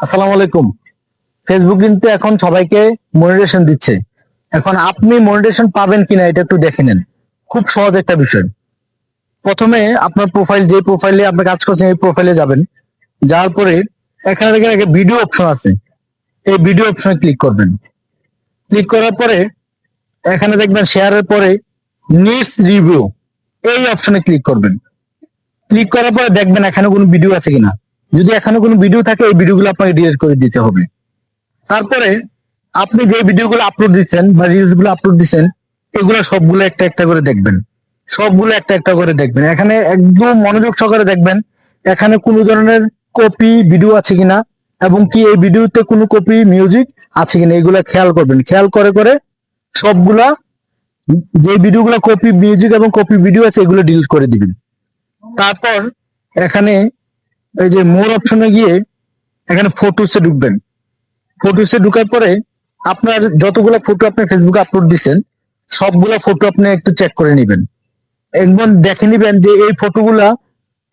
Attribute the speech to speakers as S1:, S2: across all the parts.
S1: আসসালামু আলাইকুম। ফেসবুক কিন্তু এখন সবাইকে মনিটেশন দিচ্ছে। এখন আপনি মনিটেশন পাবেন কিনা এটা একটু দেখে নেন। খুব সহজ একটা বিষয়। প্রথমে আপনার প্রোফাইল যে প্রোফাইলে আপনি কাজ করছেন, এই প্রোফাইলে যাবেন। যাওয়ার পরে এখানে দেখেন একটা ভিডিও অপশন আছে। এই ভিডিও অপশনে ক্লিক করবেন। ক্লিক করার পরে এখানে দেখবেন শেয়ারের পরে নিডস রিভিউ এই অপশনে ক্লিক করবেন। ক্লিক করার পরে দেখবেন এখানে কোনো ভিডিও আছে কিনা। যদি এখানে কোনো ভিডিও থাকে, এই ভিডিওগুলো আপনাকে ডিলিট করে দিতে হবে। তারপরে আপনি যে ভিডিওগুলো আপলোড দিচ্ছেন বা রিলসগুলো আপলোড দিচ্ছেন, এগুলো সবগুলো একটা একটা করে দেখবেন। সবগুলো একটা একটা করে দেখবেন। এখানে একদম মনোযোগ সহকারে দেখবেন, এখানে কোনো ধরনের কপি ভিডিও আছে কিনা, এবং কি এই ভিডিওতে কোনো কপি মিউজিক আছে কিনা, এগুলো খেয়াল করবেন। খেয়াল করে করে সবগুলা, যে ভিডিওগুলো কপি মিউজিক এবং কপি ভিডিও আছে, এগুলো ডিলিট করে দিবেন। তারপর এখানে এই যে মোর অপশনে গিয়ে এখানে ফটোসে ঢুকবেন। ফটোসে ঢুকার পরে আপনার যতগুলো ফটো আপনি ফেসবুকে আপলোড দিচ্ছেন সবগুলা ফটো আপনি একটু চেক করে নেবেন। একবার দেখে নেবেন যে এই ফটোগুলা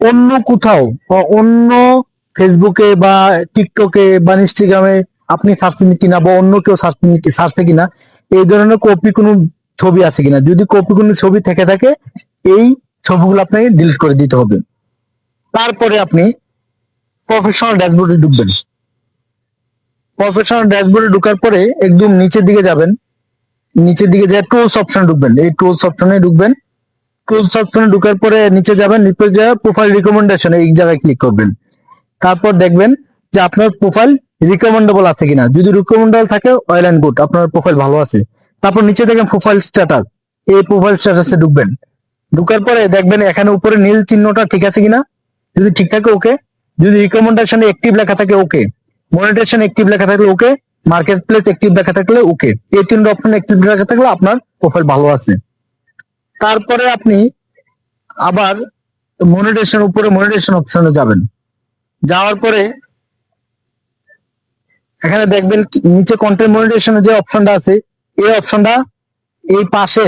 S1: অন্য কোথাও বা অন্য ফেসবুকে বা টিকটকে বা ইনস্টাগ্রামে আপনি সার্চেন কিনা বা অন্য কেউ সার্চে কিনা, এই ধরনের কপি কোনো ছবি আছে কিনা। যদি কপি কোনো ছবি থেকে থাকে, এই ছবিগুলো আপনাকে ডিলিট করে দিতে হবে। তারপরে আপনি প্রফেশনাল ড্যাশবোর্ডে ঢুকবেন। প্রফেশনাল ড্যাশবোর্ডে ঢুকার পরে একদম নিচের দিকে যাবেন। নিচের দিকে যায় টুলস অপশন ঢুকবেন। এই টুলস অপশনে ঢুকবেন। টুলস অপশনে ঢুকার পরে নিচে যাবেন, নিচে যা প্রোফাইল রিকমেন্ডেশন এই জায়গায় ক্লিক করবেন। তারপর দেখবেন যে আপনার প্রোফাইল রিকমেন্ডেবল আছে কিনা। যদি রিকমেন্ডেবল থাকে অয়েল অ্যান্ড গুড আপনার প্রোফাইল ভালো আছে। তারপর নিচে দেখেন প্রোফাইল স্ট্যাটাস এই প্রোফাইল স্ট্যাটাসে ঢুকবেন। ঢুকার পরে দেখবেন এখানে উপরে নীল চিহ্নটা ঠিক আছে কিনা? যদি ঠিক থাকে ওকে যদি রিকমেন্ডেশনে অ্যাক্টিভ লেখা থাকে ওকে মনিটেশন অ্যাক্টিভ লেখা থাকলে ওকে মার্কেট প্লেস অ্যাক্টিভ লেখা থাকলে ওকে এই তিনটা অপশন অ্যাক্টিভ লেখা থাকলে আপনার প্রোফাইল ভালো আছে। তারপরে আপনি আবার মনিটেশন উপরে মনিটেশন অপশনে যাবেন। যাওয়ার পরে এখানে দেখবেন নিচে কন্টেন্ট মনিটেশনের যে অপশনটা আছে, এই অপশনটা এই পাশে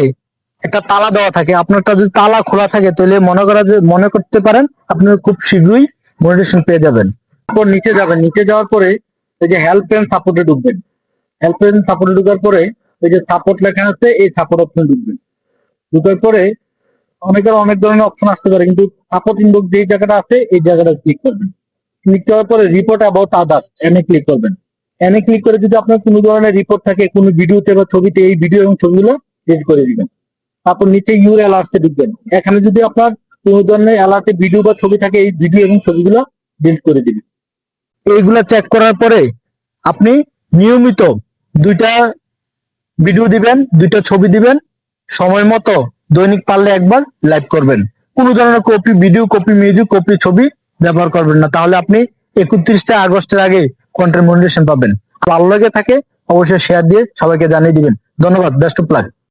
S1: একটা তালা দেওয়া থাকে। আপনারটা যদি তালা খোলা থাকে, তাহলে মনে করা মনে করতে পারেন, আপনি খুব শীঘ্রই মনিটেশন পেয়ে যাবেন। তারপর নিচে যাবেন। নিচে যাওয়ার পরে এই যে হেল্প এন্ড সাপোর্টে ঢুকবেন। হেল্প এন্ড সাপোর্টে ঢুকার পরে এই যে সাপোর্ট লেখা আছে, এই সাপোর্ট অপশনে ঢুকবেন। ঢুকার পরে অনেকের অনেক ধরনের অপশন আসতে পারে, কিন্তু সাপোর্ট ইনবক্স যে জায়গাটা আছে, এই জায়গাটা ক্লিক করবেন। ক্লিক করার পরে রিপোর্ট অ্যাবাউট আদার এনে ক্লিক করবেন। এনে ক্লিক করে যদি আপনার কোনো ধরনের রিপোর্ট থাকে, কোনো ভিডিওতে বা ছবিতে, এই ভিডিও এবং ছবিগুলো ডিলিট করে দিবেন। তারপর নিচে ইউর অ্যালার্টে ঢুকবেন। এখানে যদি আপনার ধরনের অ্যালার্টে ভিডিও বা ছবি থাকে, এই ভিডিও এবং ছবিগুলো ডিলিট করে দিবেন এইগুলা চেক করার পরে আপনি নিয়মিত দুইটা ভিডিও দিবেন, দুইটা ছবি দিবেন, সময় মতো দৈনিক পারলে একবার লাইভ করবেন। কোনো ধরনের copy video copy music copy ছবি ব্যবহার করবেন না। তাহলে আপনি একত্রিশটা আগস্টের আগে কন্টেন্ট মনিটেশন পাবেন। ভালো লাগে থাকে, অবশ্যই শেয়ার দিয়ে সবাইকে জানিয়ে দিবেন। ধন্যবাদ বেস্ট অফ